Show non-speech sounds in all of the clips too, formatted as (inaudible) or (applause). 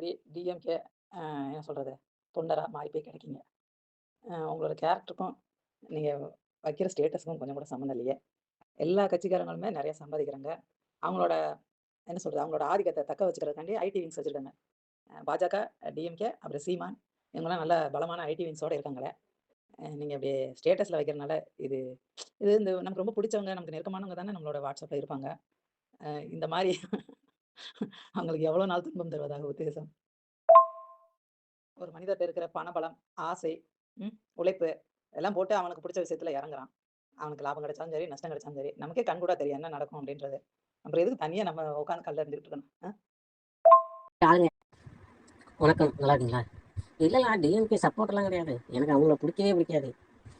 எப்படி டிஎம்கே என்ன சொல்கிறது தொண்டராக மாறி போய் கிடைக்கீங்க. உங்களோட கேரக்டருக்கும், நீங்கள் வைக்கிற ஸ்டேட்டஸ்க்கும் கொஞ்சம் கூட சம்மந்தம் இல்லையே! எல்லா கட்சிக்காரங்களுமே நிறைய சம்பாதிக்கிறாங்க. அவங்களோட என்ன சொல்கிறது அவங்களோட ஆதிக்கத்தை தக்க வச்சுக்கிறதுக்காண்டி ஐடி விங்ஸ் வச்சுருக்காங்க பாஜக, டிஎம்கே, அப்புறம் சீமான் இவங்களாம் நல்ல பலமான ஐடி விங்ஸோடு இருக்காங்களே! நீங்கள் அப்படியே ஸ்டேட்டஸில் வைக்கிறனால இது இது இந்த நமக்கு ரொம்ப பிடிச்சவங்க நமக்கு நெருக்கமானவங்க தானே நம்மளோட வாட்ஸ்அப்பில் இருப்பாங்க. இந்த மாதிரி (laughs) அவங்களுக்கு எவ்வளவு நாள் துன்பம் தருவதாக உத்தேசம்? ஒரு மனிதர்கிட்ட இருக்கிற பணபலம், ஆசை, ம் உழைப்பு எல்லாம் போட்டு அவனுக்கு பிடிச்ச விஷயத்துல இறங்குறான். அவனுக்கு லாபம் கிடைச்சாலும் சரி, நஷ்டம் கிடைச்சாலும் சரி. நமக்கே கண்கூடா தெரியும் என்ன நடக்கும் அப்படின்றது. அப்புறம் எதுக்கு தனியா நம்ம உட்காந்து கல்ல இருந்துகிட்டு இருக்கணும்? வணக்கம். நல்லா இருக்கீங்களா? இல்லல்ல டிஎம்கே சப்போர்ட்லாம் கிடையாது. எனக்கு அவங்கள பிடிக்கவே பிடிக்காது.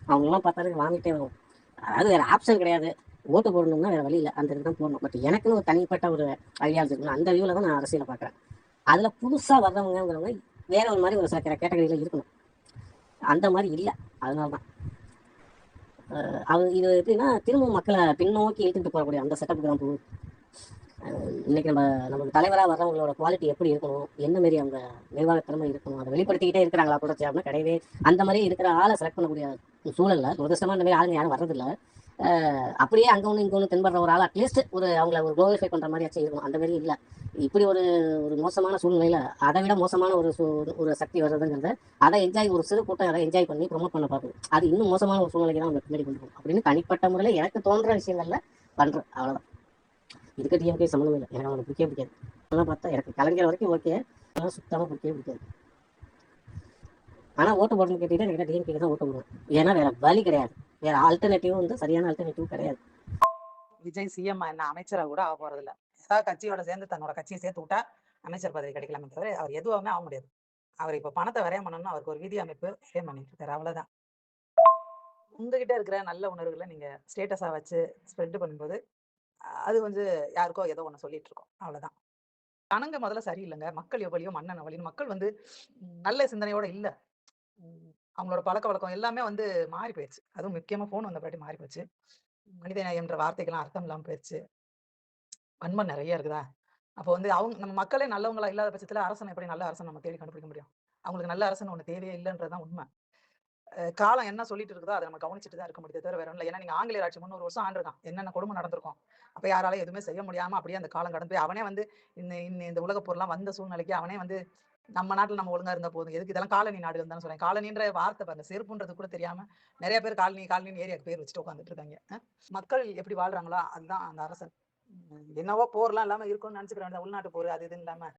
அவங்களலாம் பார்த்தாலே வாங்கிட்டே வரும். அதாவது வேற ஆப்ஷன் கிடையாது. ஓட்டு போடணும்னா வேற வழி அந்த இதுக்கு தான் போடணும். பட் எனக்குன்னு ஒரு தனிப்பட்ட ஒரு ஐடியாலஜி இருக்கணும் அந்த வியூல தான் நான் அரசியலை பார்க்குறேன். அதுல புதுசா வர்றவங்கங்கிறவங்க வேற ஒரு மாதிரி ஒரு சில கேர இருக்கணும். அந்த மாதிரி இல்லை அதனால தான். அ அது இது எப்படின்னா, திரும்பவும் மக்களை பின்னோக்கி இழுத்துட்டு போகக்கூடிய அந்த செட்டப்புக்கு தான் போகுது. இன்னைக்கு நம்ம நமக்கு தலைவராக வர்றவங்களோட குவாலிட்டி எப்படி இருக்கணும்? என்ன மாரி அவங்க நிர்வாக திறமை இருக்கணும்? அதை வெளிப்படுத்திக்கிட்டே இருக்கிறாங்களா கூட அப்படின்னா கிடையவே அந்த மாதிரி இருக்கிற ஆளை செலக்ட் பண்ணக்கூடிய சூழல்ல, துரதிர்ஷ்டமா இந்த மாதிரி ஆளுங்க யாரும் வர்றதில்ல. அப்படியே அங்கே ஒன்று இங்கே ஒன்று தென்படுற ஒரு ஆள் அட்லீஸ்ட் ஒரு அவங்கள ஒரு குளோரிஃபை பண்ணுற மாதிரியாச்சும் இருக்கணும். அந்த மாதிரி இல்லை இப்படி ஒரு ஒரு மோசமான சூழ்நிலையில் அதை விட மோசமான ஒரு சூ ஒரு சக்தி வர்றதுங்கிறத, அதை என்ஜாய் ஒரு சிறு கூட்டம் அதை என்ஜாய் பண்ணி ப்ரமோட் பண்ண பாக்குது. அது இன்னும் மோசமான ஒரு சூழ்நிலைக்கு தான் அவங்க பின்னாடி கொண்டு போகும். அப்படின்னு தனிப்பட்ட முறையில் எனக்கு தோன்ற விஷயங்கள்ல பண்ணுறேன் அவ்வளோதான். இதுக்கு டிஎம்கே சம்மந்தம் இல்லை எனக்கு அவங்கள பிடிக்கவே பிடிக்காது. அதெல்லாம் பார்த்தா எனக்கு கலைஞர் வரைக்கும் ஓகே. அதெல்லாம் சுத்தமாக பிடிக்கவே பிடிக்காது. ஆனால் ஓட்டு போடணும்னு கேட்டீங்கன்னா, எனக்கு டிஎம்கே தான் ஓட்டு போடுவேன். ஏன்னா வேற வழி கிடையாது. வேற ஆல்டர்னேட்டிவ் வந்து சரியான ஆல்டர்னேட்டிவ் கிடையாது. விஜய் சிஎம் என்ன அமைச்சராக கூட ஆக போறதில்ல. ஏதாவது கட்சியோட சேர்ந்து தன்னோட கட்சியை சேர்த்து விட்டா, அமைச்சர் பதவி கிடைக்கலாமே தவிர, அவர் எதுவுமே ஆக முடியாது. அவர் இப்போ பணத்தை வரைய பண்ணணும்னு அவருக்கு ஒரு விதி அமைப்பு விரயம் பண்ணிட்டு இருக்காரு. அவ்வளோதான். உங்ககிட்ட இருக்கிற நல்ல உணர்வுகளை நீங்க ஸ்டேட்டஸா வச்சு ஸ்ப்ரெட் பண்ணும்போது, அது வந்து யாருக்கோ ஏதோ ஒன்று சொல்லிட்டு இருக்கோம். அவ்வளோதான். ஜனங்க முதல்ல சரியில்லைங்க மக்கள் எவ்வளியோ மன்னன் அவளியும் மக்கள் வந்து நல்ல சிந்தனையோட இல்லை அவங்களோட பழக்க வழக்கம் எல்லாமே வந்து மாறி போயிடுச்சு அதுவும் முக்கியமா ஃபோன் வந்த பாட்டி மாறி போச்சு. மனிதநேயம்ன்ற வார்த்தைக்கெல்லாம் அர்த்தம் இல்லாமல் போயிடுச்சு வன்மம் நிறைய இருக்குதா? அப்போ வந்து அவங்க நம்ம மக்களே நல்லவங்களா இல்லாத பட்சத்துல அரசன் எப்படி நல்ல அரசன் நம்ம தேடி கண்டுபிடிக்க முடியும்? அவங்களுக்கு நல்ல அரசன் ஒன்று தேவையே இல்லைன்றது தான் உண்மை காலம் என்ன சொல்லிட்டு இருக்குதோ, அதை நம்ம கவனிச்சுட்டு தான் இருக்க முடியாது தவிர வேற இல்லை ஏன்னா நீங்க ஆங்கிலேயர் ஆட்சி 300 வருஷம் ஆண்டுருக்கான். என்னென்ன கொடும நடந்திருக்கும். அப்ப யாராலயும் எதுவுமே செய்ய முடியாம அப்படியே அந்த காலம் கடந்து போய் அவனே வந்து இந்த இந்த இந்த உலகப் வந்த சூழ்நிலைக்கு அவனே வந்து நம்ம நாட்டுல நம்ம ஒழுங்கா இருந்த போதும். எதுக்கு இதெல்லாம் காலனி நாடுகள் தானே சொல்றேன். காலனின்ற வார்த்தை பாருங்க. செருப்புன்றது கூட தெரியாம நிறைய பேர் காலனி காலனி ஏரியாக்கு பேர் வச்சுட்டு உட்காந்துட்டு இருக்காங்க. மக்கள் எப்படி வாழ்றாங்களோ, அதுதான் அந்த அரசன். என்னவோ போர்லாம் இல்லாம இருக்கும்னு நினைச்சுக்கிறேன் உள்நாட்டு போர் அது இதுன்னு இல்லாம